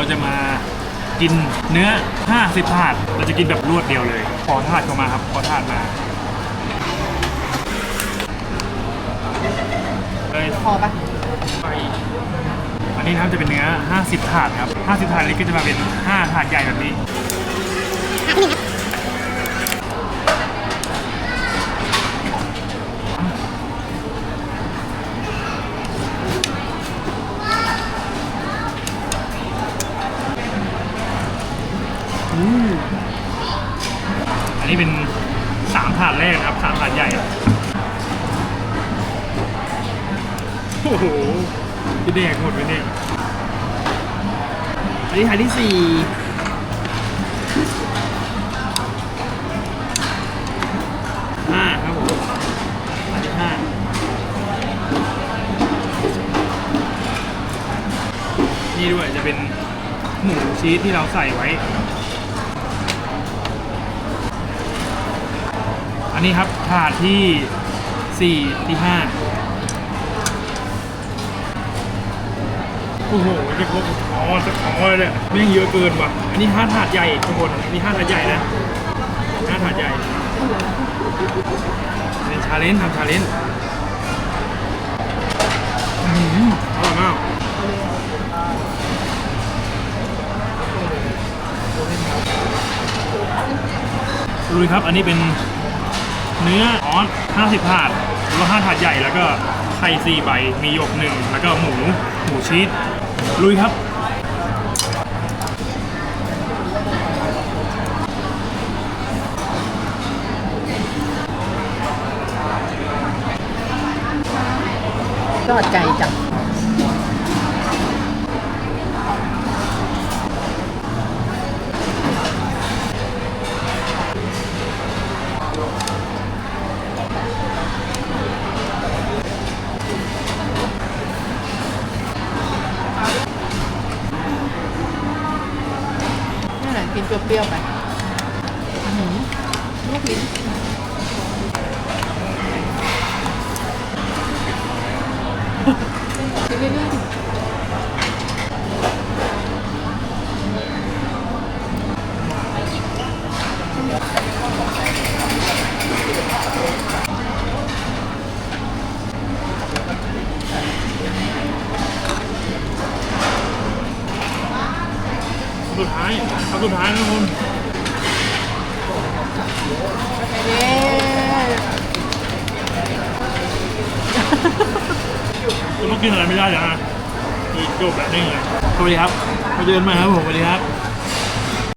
เราจะมากินเนื้อ 50ถาด เราจะกินแบบรวดเดียวเลย ขอถาดเข้ามาครับ ขอถาดมาเลยพอปะไปอันนี้นะครับจะเป็นเนื้อ 50ถาดครับ 50ถาดนี้ก็จะมาเป็น 5 ถาดใหญ่แบบนี้อื นนี้เป็นสามถาดแรกนะครับสามถาดใหญ่โอ้โหพี่แดกหมดไปเนี่ยอันนี้ทานที่สี่ห้าครับผมถาดที่ห้านี่ด้วยจะเป็นหมูชีสที่เราใส่ไว้ อันนี้ครับถาดที่สี่ที่ห้าโอ้โหจะครบอ๋อจะขอเลยไม่งเยอะเกินว่ะ อันนี้ห้าถาดใหญ่ทุกคนอันนี้ห้าถาดใหญ่นะห้าถาดใหญ่เป็นชาเลนจ์ทำชาเลนจ์อื้อหืออร่อยมากดูดิครับ อันนี้เป็น เนื้อออส50ถาดหรือว่า5ถาดใหญ่แล้วก็ไข่4ใบมีหยกหนึ่งแล้วก็หมูหมูชีสลุยครับยอดใจจัง กินเปรี้ยวๆไปอื้อหือลูกลิ้นกิน สุดท้ายคำสุดท้ายนะคุณเย้คุณต้องกินอะไรไม่ได้แล้วนะคือจบแล้วนี่ไงสวัสดีครับมาเดินมาครับผมสวัสดีครับ